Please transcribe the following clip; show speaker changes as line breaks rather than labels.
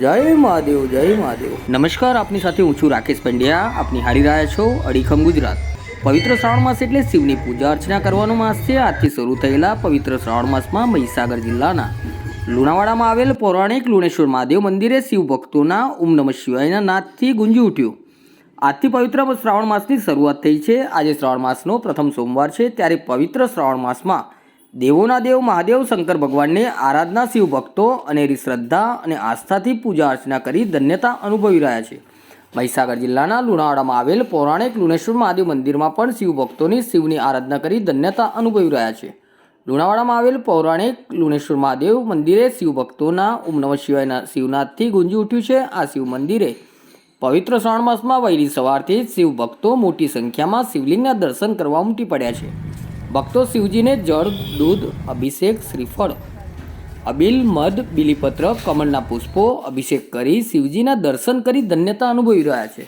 જય મહાદેવ જય મહાદેવ. નમસ્કાર, આપની સાથે હું છું રાકેશ પંડ્યા. આપની હારી રહ્યા છો અડીખમ ગુજરાત. પવિત્ર શ્રાવણ માસ એટલે શિવની પૂજા અર્ચના કરવાનો માસ છે. આજથી શરૂ થયેલા પવિત્ર શ્રાવણ માસમાં મહીસાગર જિલ્લાના લુણાવાડામાં આવેલ પૌરાણિક લુણેશ્વર મહાદેવ મંદિરે શિવ ભક્તોના ઓમ નમઃ શિવાયના નાદથી ગુંજી ઉઠ્યું. આજથી પવિત્ર શ્રાવણ માસની શરૂઆત થઈ છે. આજે શ્રાવણ માસનો પ્રથમ સોમવાર છે. ત્યારે પવિત્ર શ્રાવણ માસમાં દેવોના દેવ મહાદેવ, શંકર ભગવાનને આરાધના શિવ ભક્તો અનેરી શ્રદ્ધા અને આસ્થાથી પૂજા અર્ચના કરી ધન્યતા અનુભવી રહ્યા છે. મહીસાગર જિલ્લાના લુણાવાડામાં આવેલ પૌરાણિક લુણેશ્વર મહાદેવ મંદિરમાં પણ શિવ ભક્તોની શિવની આરાધના કરી ધન્યતા અનુભવી રહ્યા છે. લુણાવાડામાં આવેલ પૌરાણિક લુણેશ્વર મહાદેવ મંદિરે શિવ ભક્તોના ઓમ નમઃ શિવાયના શિવનાથથી ગુંજી ઉઠ્યું છે. આ શિવ મંદિરે પવિત્ર શ્રાવણ માસમાં વહેલી સવારથી જ શિવ ભક્તો મોટી સંખ્યામાં શિવલિંગના દર્શન કરવા ઉમટી પડ્યા છે. ભક્તો શિવજીને જળ, દૂધ, અભિષેક, શ્રીફળ, અબિલ, મધ, બીલીપત્ર, કમળના પુષ્પો અભિષેક કરી શિવજીના દર્શન કરી ધન્યતા અનુભવી રહ્યા છે.